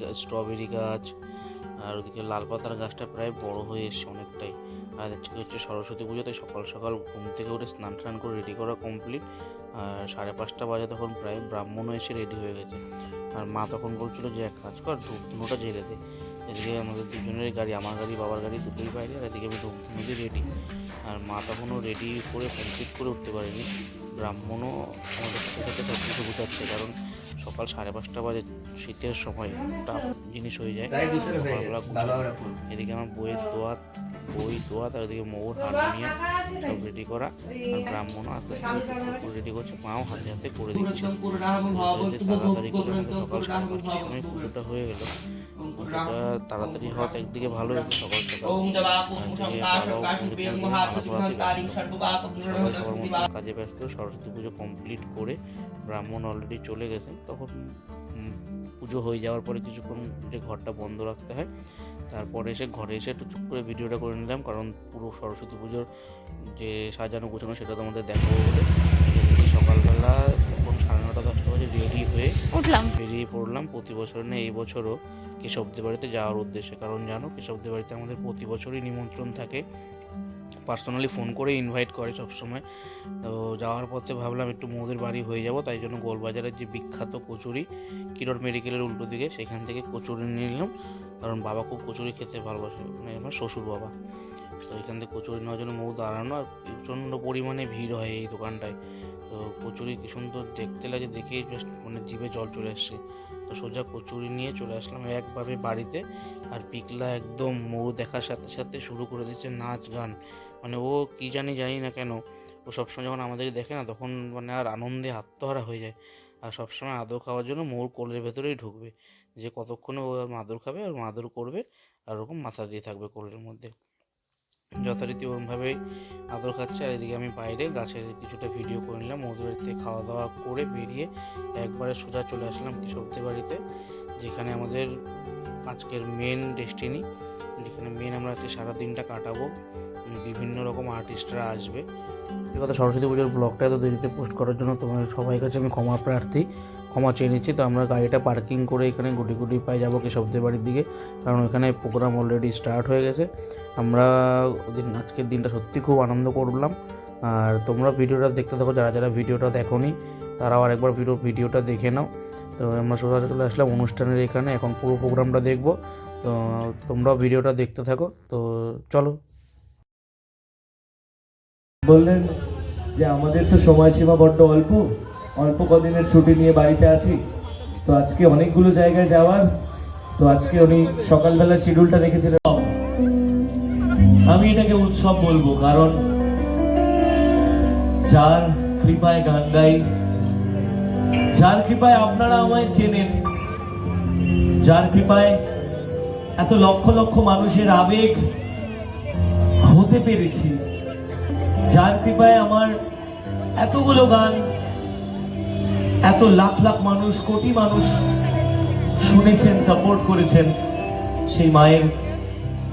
গাছ স্ট্রবেরি গাছ, আর ওদিকে লাল পাতার গাছটা প্রায় বড় হয়ে এসছে অনেকটাই। আর আজকে হচ্ছে সরস্বতী পুজো, তাই সকাল সকাল ঘুম থেকে উঠে স্নান টান করে রেডি করা কমপ্লিট আর সাড়ে পাঁচটা বাজে তখন প্রায় ব্রাহ্মণও এসে রেডি হয়ে গেছে। আর মা তখন বলছিল যে, এক কাজ কর ধূপ ধুনোটা জেলে দে। এদিকে আমাদের দুজনের গাড়ি, আমার গাড়ি, বাবার গাড়ি দুটোই বাইরে, আর এদিকে আমি ধূপ দিয়ে রেডি আর মা তখনও রেডি করে কমপ্লিট করে উঠতে পারেনি। ব্রাহ্মণও আমাদের সাথে সব কিছু কারণ সকাল সাড়ে পাঁচটা বাজে শীতের সময় টাফ জিনিস হয়ে যায়। এদিকে আমার বইয়ের দোয়াত বই দোয়া তার এদিকে মৌর হারমোনিয়াম সব রেডি করা। আর ব্রাহ্মণও আস্তে আস্তে রেডি করছে। মাও হাতে হাতে করে দিচ্ছে। তাড়াতাড়ি করে সকাল সাড়ে পুরুরাহম পাঁচটার সময় পুজোটা হয়ে গেল। তাড়াতাড়ি হওয়াতে একদিকে ভালো হয়েছে সকাল সকাল। কাজে ব্যস্ত। সরস্বতী পুজো কমপ্লিট করে ব্রাহ্মণ অলরেডি চলে গেছেন তখন পুজো হয়ে যাওয়ার পরে কিছুক্ষণ যে ঘরটা বন্ধ রাখতে হয় তারপরে এসে ঘরে এসে একটু চুপ করে ভিডিওটা করে নিলাম কারণ পুরো সরস্বতী পুজোর যে সাজানো গোছানো সেটা তোমাদের দেখো বলে। সকালবেলা এখন সাড়ে নটা দশটা বাজে রেডি হয়ে উঠলাম। বেরিয়ে পড়লাম। প্রতি বছর না এই বছরও কেশবদের বাড়িতে যাওয়ার উদ্দেশ্যে। কারণ জানো কেশবদের বাড়িতে আমাদের প্রতি বছরই নিমন্ত্রণ থাকে। পার্সোনালি ফোন করে ইনভাইট করে সবসময়। তো যাওয়ার পথে ভাবলাম একটু মৌদের বাড়ি হয়ে যাব, তাই জন্য গোলবাজারের যে বিখ্যাত কচুরি কিরোর মেডিকেলের উল্টো দিকে, সেখান থেকে কচুরি নিয়ে নিলাম। কারণ বাবা খুব কচুরি খেতে ভালোবাসে মানে আমার শ্বশুর বাবা। তো এখান থেকে কচুরি নেওয়ার জন্য মৌ দাঁড়ানো আর প্রচণ্ড পরিমাণে ভিড় হয় এই দোকানটায়। তো কচুরি কি সুন্দর দেখতে লাগে, দেখেই জাস্ট মানে জিভে জল চলে আসছে সোজা কচুরি নিয়ে চলে আসলাম একভাবে বাড়িতে। আর পিকলা একদম মৌ দেখার সাথে সাথে শুরু করে দিচ্ছে নাচ গান। মানে ও কি জানি জানি না কেন, ও সবসময় যখন আমাদের দেখে না, তখন মানে আর আনন্দে আত্মহারা হয়ে যায়। আর সবসময় আদর খাওয়ার জন্য মৌর কোলের ভেতরেই ঢুকবে। যে কতক্ষণে ও মাদুর খাবে আর মাদুর করবে, আর ওরকম মাথা দিয়ে থাকবে কোলের মধ্যে। যথারীতি ওরমভাবেই আদর খাচ্ছে। আর এদিকে আমি বাইরে গাছের কিছুটা ভিডিও করে নিলাম। ওদের বাড়িতে খাওয়া দাওয়া করে বেরিয়ে একবারে সোজা চলে আসলাম কৃষকদের বাড়িতে, যেখানে আমাদের আজকের মেন ডেস্টিনি যেখানে মেন আমরা আজকে সারা দিনটা কাটাবো বিভিন্ন রকম আর্টিস্টরা আসবে। কথা সরস্বতী পুজোর ব্লগটা এত দেরিতে পোস্ট করার জন্য তোমার সবাই কাছে আমি ক্ষমা প্রার্থী। ক্ষমা চেয়ে নিচ্ছি। তো আমরা গাড়িটা পার্কিং করে এখানে গুটি গুটি পাই যাব কেশবদের বাড়ির দিকে। কারণ ওখানে প্রোগ্রাম অলরেডি স্টার্ট হয়ে গেছে। আমরা ওদিন আজকের দিনটা সত্যি খুব আনন্দ করলাম। আর তোমরা ভিডিওটা দেখতে থাকো। যারা যারা ভিডিওটা দেখোনি, তারাও আরেকবার ভিডিও ভিডিওটা দেখে নাও। তো আমরা সোজা চলে আসলাম অনুষ্ঠানের এখানে। এখন পুরো প্রোগ্রামটা দেখব। তো তোমরাও ভিডিওটা দেখতে থাকো। তো চলো। বললেন যে আমাদের তো সময়সীমা বড্ড অল্প। অল্প কদিনের ছুটি নিয়ে বাড়িতে আসি। তো আজকে অনেকগুলো জায়গায় যাওয়ার। তো আজকে উনি সকালবেলা শিডিউলটা রেখেছিলেন। আমি এটাকে উৎসব বলব, কারণ যার কৃপায় গান গাই, যার কৃপায় আপনারা আমায় চেনেন, যার কৃপায় এত লক্ষ লক্ষ মানুষের আবেগ হতে পেরেছি, যার কৃপায় আমার এতগুলো গান এত লাখ লাখ মানুষ, কোটি মানুষ শুনেছেন সাপোর্ট করেছেন। সেই মায়ের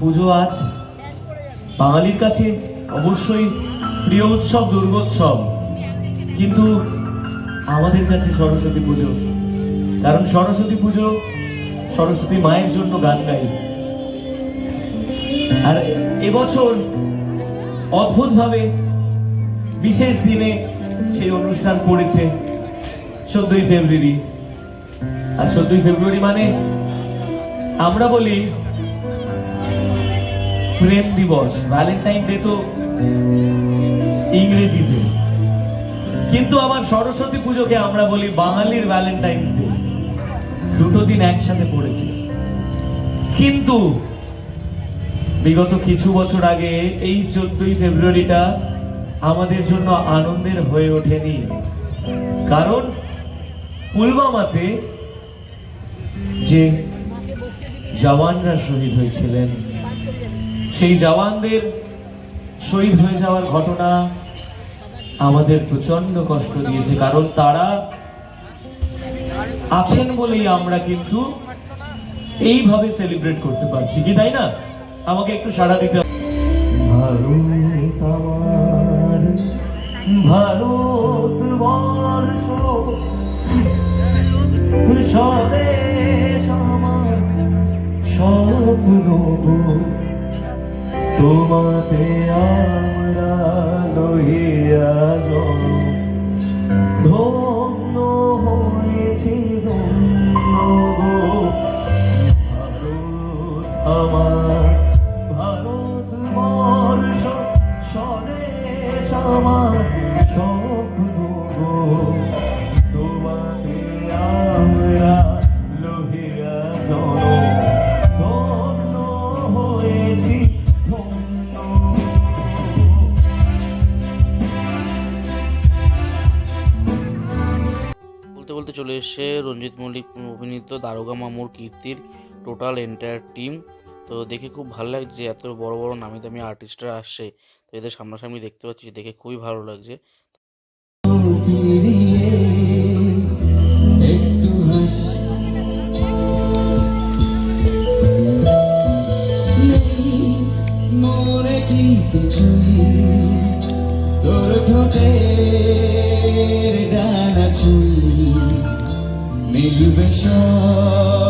পুজো আজ বাঙালির কাছে অবশ্যই প্রিয় উৎসব, দুর্গোৎসব। কিন্তু আমাদের কাছে সরস্বতী পুজো। কারণ সরস্বতী পুজো সরস্বতী মায়ের জন্য গান গাই। আর এবছর অদ্ভুতভাবে বিশেষ দিনে সেই অনুষ্ঠান পড়েছে। চোদ্দই ফেব্রুয়ারি। আর চোদ্দই ফেব্রুয়ারি মানে আমরা বলি প্রেম দিবস। ভ্যালেন্টাইন ডে তো ইংরেজিতে। কিন্তু আবার সরস্বতী পুজোকে আমরা বলি বাঙালির ভ্যালেন্টাইন্স ডে দুটো দিন একসাথে পড়েছে। কিন্তু বিগত কিছু বছর আগে এই চোদ্দই ফেব্রুয়ারিটা আমাদের জন্য আনন্দের হয়ে ওঠেনি। কারণ পুলওয়ামাতে যে জওয়ানরা শহীদ হয়েছিলেন, সেই জওয়ানদের শহীদ হয়ে যাওয়ার ঘটনা আমাদের প্রচণ্ড কষ্ট দিয়েছে, কারণ তারা আছেন বলেই আমরা কিন্তু এইভাবে সেলিব্রেট করতে পারছি, কি তাই না আমাকে একটু সাড়া দিতে। ভারত স্বদেশ আমার স্বপ্ন। তোমাতে অভিনীত দারোগা মামুর কীর্তির টোটাল এন্টায়ার টিম তো দেখে খুব ভালো লাগছে এত বড় বড় নামি দামি আর্টিস্টরা আসছে। তো এদের সামনাসামনি দেখতে পাচ্ছি, দেখে খুবই ভালো লাগছে। কিছুই তোর ঠোঁটের মিলবে সব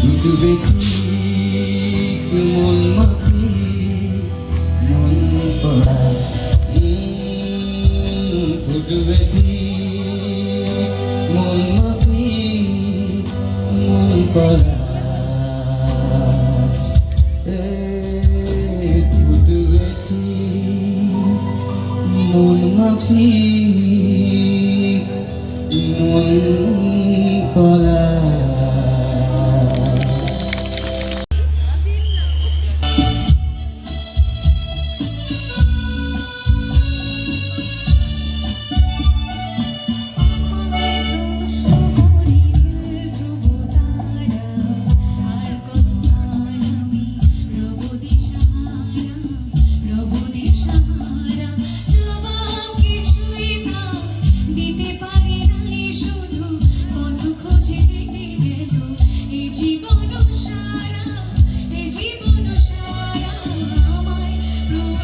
জুটবে ঠিক মন মাতি মন পড়া ফুটবে ঠিক মন মাফি মন পড়া মন মাফি মন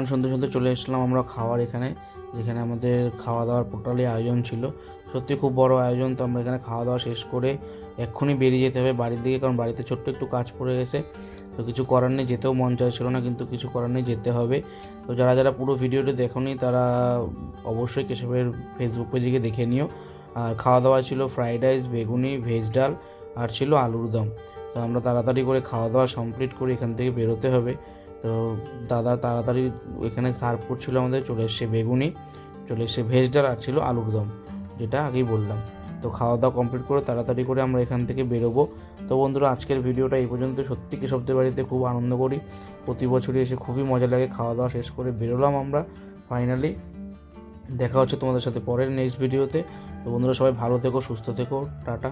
গান শুনতে শুনতে চলে এসেছিলাম আমরা খাওয়ার এখানে, যেখানে আমাদের খাওয়া দাওয়ার টোটালি আয়োজন ছিল। সত্যি খুব বড় আয়োজন, তো আমরা এখানে খাওয়া দাওয়া শেষ করে এক্ষুনি বেরিয়ে যেতে হবে বাড়ির দিকে, কারণ বাড়িতে ছোট্ট একটু কাজ পড়ে গেছে। তো কিছু করার নেই, যেতেও মন চাইছিল না, কিন্তু কিছু করার নেই, যেতে হবে। তো যারা যারা পুরো ভিডিওটি দেখোনি, তারা অবশ্যই কেশবের ফেসবুক পেজে গিয়ে দেখে নিও। আর খাওয়া দাওয়া ছিল ফ্রাইড রাইস বেগুনি ভেজ ডাল, আর ছিল আলুর দম। তো আমরা তাড়াতাড়ি করে খাওয়া দাওয়া কমপ্লিট করে এখান থেকে বেরোতে হবে। তো দাদা তাড়াতাড়ি এখানে সার্ভ করছিল আমাদের, চলে এসছে বেগুনি, চলে এসছে ভেজ ডাল আর ছিল আলুর দম, যেটা আগেই বললাম। তো খাওয়া দাওয়া কমপ্লিট করে তাড়াতাড়ি করে আমরা এখান থেকে বেরোবো। তো বন্ধুরা, আজকের ভিডিওটা এই পর্যন্ত। সত্যি কেশবদের বাড়িতে খুব আনন্দ করি। প্রতি বছরই এসে খুবই মজা লাগে। খাওয়া দাওয়া শেষ করে বেরোলাম আমরা ফাইনালি দেখা হচ্ছে তোমাদের সাথে পরের নেক্সট ভিডিওতে তো বন্ধুরা, সবাই ভালো থেকো, সুস্থ থেকো। টাটা।